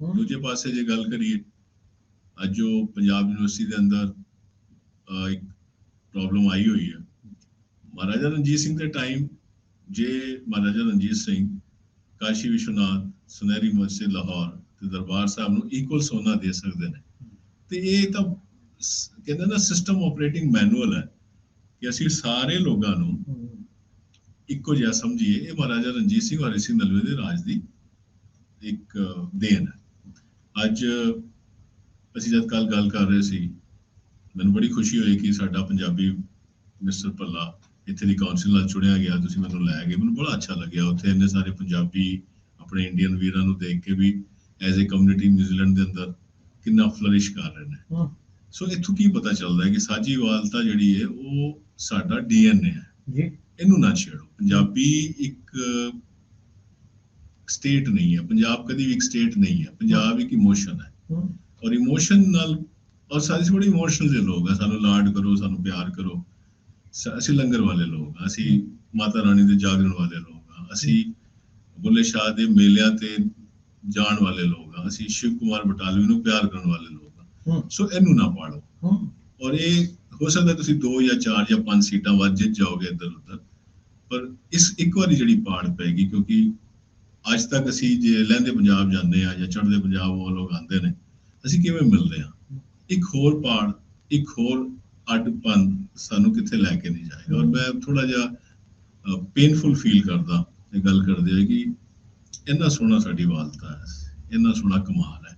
ਦੂਜੇ ਪਾਸੇ ਜੇ ਗੱਲ ਕਰੀਏ ਅੱਜ ਜੋ ਪੰਜਾਬ ਯੂਨੀਵਰਸਿਟੀ ਦੇ ਅੰਦਰ ਇੱਕ ਪ੍ਰੋਬਲਮ ਆਈ ਹੋਈ ਹੈ। ਮਹਾਰਾਜਾ ਰਣਜੀਤ ਸਿੰਘ ਦੇ ਟਾਈਮ ਜੇ ਮਹਾਰਾਜਾ ਰਣਜੀਤ ਸਿੰਘ ਕਾਸ਼ੀ ਵਿਸ਼ਵਨਾਥ ਸੁਨਹਿਰੀ ਮਸਜਿਦ ਲਾਹੌਰ ਤੇ ਦਰਬਾਰ ਸਾਹਿਬ ਨੂੰ ਇਕੁਅਲ ਸੋਨਾ ਦੇ ਸਕਦੇ ਨੇ। ਤੇ ਇਹ ਤਾਂ ਕਹਿੰਦੇ ਨਾ ਸਿਸਟਮ ਆਪਰੇਟਿੰਗ ਮੈਨੂਅਲ ਹੈ ਕਿ ਅਸੀਂ ਸਾਰੇ ਲੋਕਾਂ ਨੂੰ। ਇੱਕੋ ਜਿਹਾ ਸਮਝੀਏ। ਇਹ ਮਹਾਰਾਜਾ ਰਣਜੀਤ ਸਿੰਘ ਹਰੀ ਸਿੰਘ ਨਲਵੇ ਦੇ ਰਾਜ ਦੀ ਇੱਕ ਦੇਣ ਹੈ। ਅੱਜ ਅਸੀਂ ਜਦ ਕੱਲ ਗੱਲ ਕਰ ਰਹੇ ਸੀ ਮੈਨੂੰ ਬੜੀ ਖੁਸ਼ੀ ਹੋਈ ਕਿ ਸਾਡਾ ਪੰਜਾਬੀ ਮਿਸਟਰ ਭੱਲਾ ਇੱਥੇ ਦੀ ਕਾਉਂਸਲ ਨਾਲ ਚੁਣਿਆ ਗਿਆ ਤੁਸੀਂ ਮੈਨੂੰ ਲੈ ਗਏ। ਮੈਨੂੰ ਬੜਾ ਅੱਛਾ ਲੱਗਿਆ ਉੱਥੇ ਇੰਨੇ ਸਾਰੇ ਪੰਜਾਬੀ ਆਪਣੇ ਇੰਡੀਅਨ ਵੀਰਾਂ ਨੂੰ ਦੇਖ ਕੇ ਵੀ as a community New Zealand ਦੇ ਅੰਦਰ ਕਿੰਨਾ ਫਲਰਿਸ਼ ਕਰ ਰਹੇ ਨੇ। ਸੋ ਇੱਥੋਂ ਕੀ ਪਤਾ ਚੱਲਦਾ ਹੈ ਕਿ ਸਾਜੀਵਾਲਤਾ ਜਿਹੜੀ ਹੈ ਉਹ ਸਾਡਾ ਡੀਐਨਏ ਹੈ। ਜੀ। ਇਹਨੂੰ ਨਾ ਛੇੜੋ। ਪੰਜਾਬੀ ਇੱਕ ਸਟੇਟ ਨਹੀਂ ਹੈ ਪੰਜਾਬ ਕਦੀ ਵੀ ਇੱਕ ਸਟੇਟ ਨਹੀਂ ਹੈ ਪੰਜਾਬ ਇੱਕ ਇਮੋਸ਼ਨ ਹੈ। ਔਰ ਇਮੋਸ਼ਨ ਨਾਲ ਔਰ ਸਾਡੀ ਬੜੀ ਇਮੋਸ਼ਨਲ ਦੇ ਲੋਕ ਆ ਸਾਨੂੰ ਲਾਡ ਕਰੋ ਸਾਨੂੰ ਪਿਆਰ ਕਰੋ ਅਸੀਂ ਲੰਗਰ ਵਾਲੇ ਲੋਕ ਆ ਅਸੀਂ ਮਾਤਾ ਰਾਣੀ ਦੇ ਜਾਗਰਣ ਵਾਲੇ ਲੋਕ ਆ ਅਸੀਂ ਬੁੱਲੇ ਸ਼ਾਹ ਦੇ ਮੇਲਿਆਂ ਤੇ ਜਾਣ ਵਾਲੇ ਲੋਕ ਆ ਅਸੀਂ ਸ਼ਿਵ ਕੁਮਾਰ ਬਟਾਲਵੀ ਨੂੰ ਪਿਆਰ ਕਰਨ ਵਾਲੇ ਲੋਕ ਆ। ਸੋ ਇਹਨੂੰ ਨਾ ਪਾੜੋ। ਔਰ ਇਹ ਹੋ ਸਕਦਾ ਤੁਸੀਂ ਦੋ ਜਾਂ ਚਾਰ ਜਾਂ ਪੰਜ ਸੀਟਾਂ ਵੱਧ ਜਿੱਤ ਜਾਓਗੇ ਇੱਧਰ ਉੱਧਰ ਪਰ ਇਸ ਇੱਕ ਵਾਰੀ ਜਿਹੜੀ ਪਾੜ ਪੈਗੀ ਕਿਉਂਕਿ ਅੱਜ ਤੱਕ ਅਸੀਂ ਜੇ ਲਹਿੰਦੇ ਪੰਜਾਬ ਜਾਂਦੇ ਆ ਜਾਂ ਚੜ੍ਹਦੇ ਪੰਜਾਬ ਉਹ ਲੋਕ ਆਉਂਦੇ ਨੇ, ਅਸੀਂ ਕਿਵੇਂ ਮਿਲਦੇ ਆ ਇੱਕ ਹੋਰ ਪਾੜ, ਇੱਕ ਹੋਰ ਅੱਡਪਨ ਸਾਨੂੰ ਕਿੱਥੇ ਲੈ ਕੇ ਨਹੀਂ ਜਾਏਗਾ? ਔਰ ਮੈਂ ਥੋੜਾ ਜਿਹਾ ਪੇਨਫੁਲ ਫੀਲ ਕਰਦਾ, ਇਹ ਗੱਲ ਕਰਦੇ ਹੋਏ ਕਿ ਇੰਨਾ ਸੋਹਣਾ ਸਾਡੀ ਵਾਲਤਾ ਹੈ, ਇੰਨਾ ਸੋਹਣਾ ਕਮਾਲ ਹੈ।